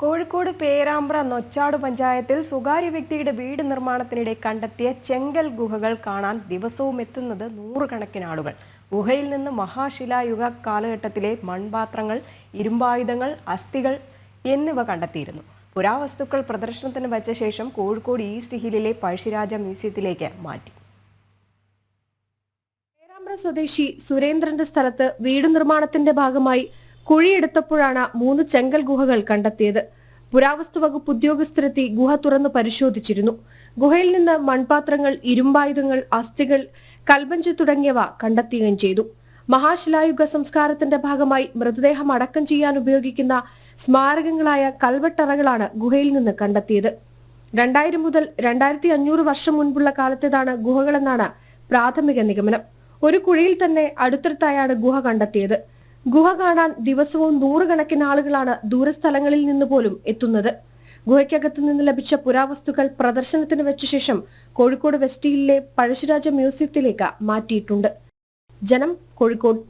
കോഴിക്കോട് പേരാമ്പ്ര നൊച്ചാട് പഞ്ചായത്തിൽ സ്വകാര്യ വ്യക്തിയുടെ വീട് നിർമ്മാണത്തിനിടെ കണ്ടെത്തിയ ചെങ്കൽ ഗുഹകൾ കാണാൻ ദിവസവും എത്തുന്നത് നൂറുകണക്കിന് ആളുകൾ. ഗുഹയിൽ നിന്ന് മഹാശിലായുഗ കാലഘട്ടത്തിലെ മൺപാത്രങ്ങൾ ഇരുമ്പായുധങ്ങൾ അസ്ഥികൾ എന്നിവ കണ്ടെത്തിയിരുന്നു. പുരാവസ്തുക്കൾ പ്രദർശനത്തിന് വച്ച ശേഷം കോഴിക്കോട് ഈസ്റ്റ് ഹില്ലിലെ പഴശ്ശിരാജ മ്യൂസിയത്തിലേക്ക് മാറ്റി. പേരാമ്പ്ര സ്വദേശി സുരേന്ദ്രന്റെ സ്ഥലത്ത് വീട് നിർമ്മാണത്തിന്റെ ഭാഗമായി കുഴിയെടുത്തപ്പോഴാണ് മൂന്ന് ചെങ്കൽ ഗുഹകൾ കണ്ടെത്തിയത്. പുരാവസ്തു വകുപ്പ് ഉദ്യോഗസ്ഥരെത്തി ഗുഹ തുറന്ന് പരിശോധിച്ചിരുന്നു. ഗുഹയിൽ നിന്ന് മൺപാത്രങ്ങൾ ഇരുമ്പായുധങ്ങൾ അസ്ഥികൾ കൽബഞ്ച് തുടങ്ങിയവ കണ്ടെത്തുകയും ചെയ്തു. മഹാശിലായുഗ സംസ്കാരത്തിന്റെ ഭാഗമായി മൃതദേഹം അടക്കം ചെയ്യാൻ ഉപയോഗിക്കുന്ന സ്മാരകങ്ങളായ കൽവട്ടറകളാണ് ഗുഹയിൽ നിന്ന് കണ്ടെത്തിയത്. രണ്ടായിരം മുതൽ രണ്ടായിരത്തി അഞ്ഞൂറ് വർഷം മുൻപുള്ള കാലത്തേതാണ് ഗുഹകളെന്നാണ് പ്രാഥമിക നിഗമനം. ഒരു കുഴിയിൽ തന്നെ അടുത്തടുത്തായാണ് ഗുഹ കണ്ടെത്തിയത്. ഗുഹ കാണാൻ ദിവസവും നൂറുകണക്കിന് ആളുകളാണ് ദൂരസ്ഥലങ്ങളിൽ നിന്ന് പോലും എത്തുന്നത്. ഗുഹയ്ക്കകത്ത് നിന്ന് ലഭിച്ച പുരാവസ്തുക്കൾ പ്രദർശനത്തിന് വെച്ച ശേഷം കോഴിക്കോട് വെസ്റ്റീലിലെ പഴശ്ശിരാജ മ്യൂസിയത്തിലേക്ക് മാറ്റിയിട്ടുണ്ട്. ജനം കോഴിക്കോട്